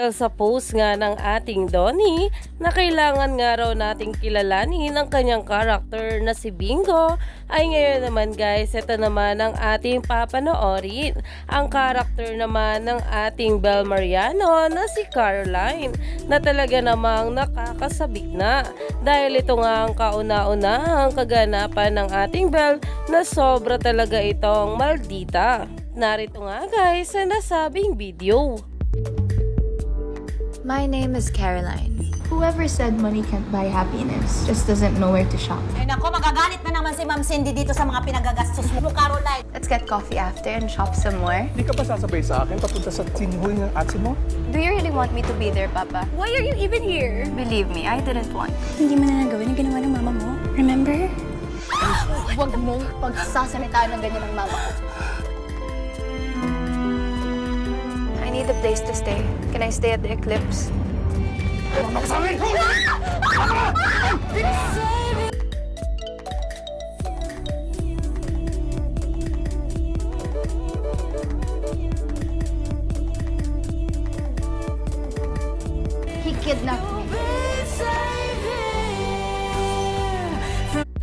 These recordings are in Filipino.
Dahil sa post nga ng ating Donnie na kailangan nga raw nating kilalanin ang kanyang karakter na si Bingo ay ngayon naman guys, ito naman ang ating papanoorin. Ang karakter naman ng ating Bel Mariano na si Caroline na talaga namang nakakasabik na dahil ito nga ang kauna-unahang kaganapan ng ating Bel na sobra talaga itong maldita. Narito nga guys sa nasabing video. My name is Caroline. Whoever said money can't buy happiness just doesn't know where to shop. Ay nako, magagalit na naman si Ma'am Cindy dito sa mga pinagagastos mo, Caroline. Let's get coffee after and shop some more. Di ka ba sasabay sa akin papunta sa sinihul ng atsi mo? Do you really want me to be there, Papa? Why are you even here? Believe me, I didn't want. Hindi mo na nagawin ang ginawa ng mama mo. Remember? Huwag mong pagsasalitaan ng ganyan ng mama ko. A place to stay. Can I stay at the Eclipse? He kidnapped me.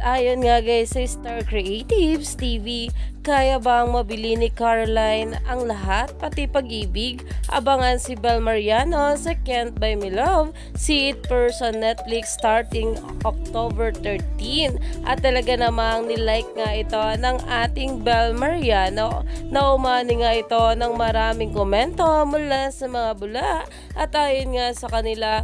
Ayon nga guys sa Star Creatives TV, kaya bang mabili ni Caroline ang lahat pati pag-ibig? Abangan si Bel Mariano sa Can't Buy Me Love, see it per sa Netflix starting October 13. At talaga namang nilike nga ito ng ating Bel Mariano na umani nga ito ng maraming komento mula sa mga bula at ayon nga sa kanila